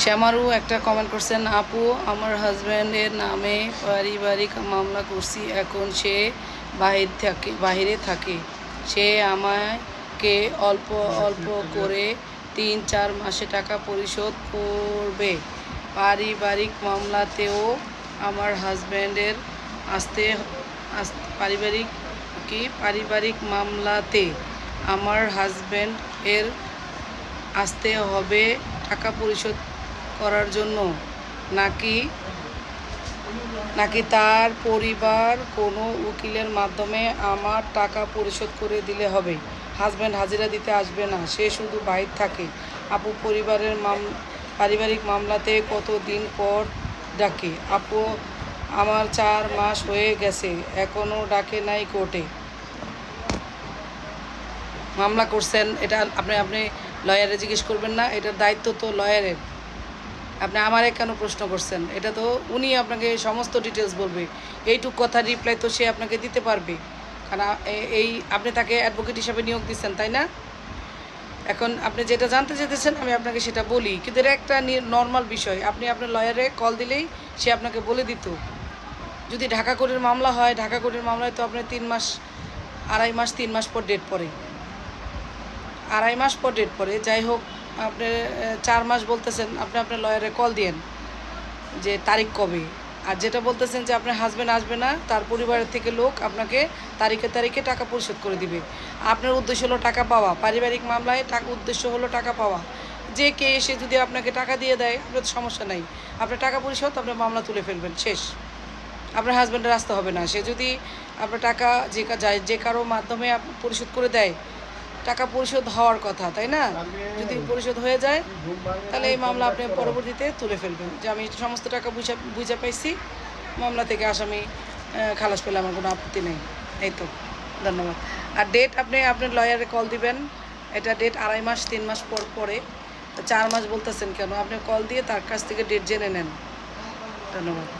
শ্যামারু একটা কমেন্ট করছেন, আপু, আমার হাজব্যান্ডের নামে পারিবারিক মামলা করছি, এখন সে বাহির থাকে, বাহিরে থাকে। সে আমাকে অল্প অল্প করে তিন, চার মাসে টাকা পরিশোধ করবে। পারিবারিক মামলাতেও আমার হাজব্যান্ডের আসতে আস- পারিবারিক, কি? পারিবারিক মামলাতে আমার হাজব্যান্ড এর আসতে হবে টাকা পরিশোধ করার জন্য। নাকি নাকি তার পরিবার কোনো উকিলের মাধ্যমে আমার টাকা পরিশোধ করে দিলে হবে? হাজব্যান্ড হাজিরা দিতে আসবে না, সে শুধু বাইর থাকে। আপু পরিবারের মাম, পারিবারিক মামলাতে কত দিন পর ডাকে? আপু, আমার চার মাস হয়ে গেছে এখনও ডাকে নাই কোর্টে। মামলা করছেন, এটা আপনি আপনি লয়ারে জিজ্ঞেস করবেন না, এটার দায়িত্ব তো লয়ারের। আপনি আমারে কেন প্রশ্ন করছেন? এটা তো উনি আপনাকে সমস্ত ডিটেলস বলবে। এইটুক কথা রিপ্লাই তো সে আপনাকে দিতে পারবে। কারণ এই আপনি তাকে অ্যাডভোকেট হিসাবে নিয়োগ দিচ্ছেন, তাই না? এখন আপনি যেটা জানতে চেতেছেন আমি আপনাকে সেটা বলি। কিন্তু এটা একটা নর্মাল বিষয়। আপনি আপনার লয়ারে কল দিলেই সে আপনাকে বলে দিত। যদি ঢাকা কোর্টের মামলা হয়, ঢাকা কোর্টের মামলায় তো আপনার তিন মাস, আড়াই মাস, তিন মাস পর ডেট পড়ে। আড়াই মাস পর ডেট পরে যাই হোক আপনি চার মাস বলতেছেন, আপনি আপনার লয়ারে কল দিয়েন যে তারিখ কবে। আর যেটা বলতেছেন যে আপনার হাজব্যান্ড আসবে না, তার পরিবারের থেকে লোক আপনাকে তারিখে তারিখে টাকা পরিশোধ করে দিবে। আপনার উদ্দেশ্য হলো টাকা পাওয়া, পারিবারিক মামলায় টাকা, উদ্দেশ্য হলো টাকা পাওয়া। যে কে এসে যদি আপনাকে টাকা দিয়ে দেয়, আপনার সমস্যা নাই। আপনার টাকা পরিশোধ, আপনার মামলা তুলে ফেলবেন, শেষ। আপনার হাজব্যান্ডের আসতে হবে না। সে যদি আপনার টাকা যে যে কারও মাধ্যমে পরিশোধ করে দেয় টাকা পরিশোধ হওয়ার কথা, তাই না? যদি পরিশোধ হয়ে যায়, তাহলে এই মামলা আপনি পরবর্তীতে তুলে ফেলবেন। যে আমি সমস্ত টাকা বুঝা বুঝে পাইছি, মামলা থেকে আসামি খালাস পেলে আমার কোনো আপত্তি নেই। এই তো, ধন্যবাদ। আর ডেট আপনি আপনার লয়ারে কল দিবেন। এটা ডেট আড়াই মাস, তিন মাস পর, পরে। চার মাস বলতেছেন কেন? আপনি কল দিয়ে তার কাছ থেকে ডেট জেনে নেন। ধন্যবাদ।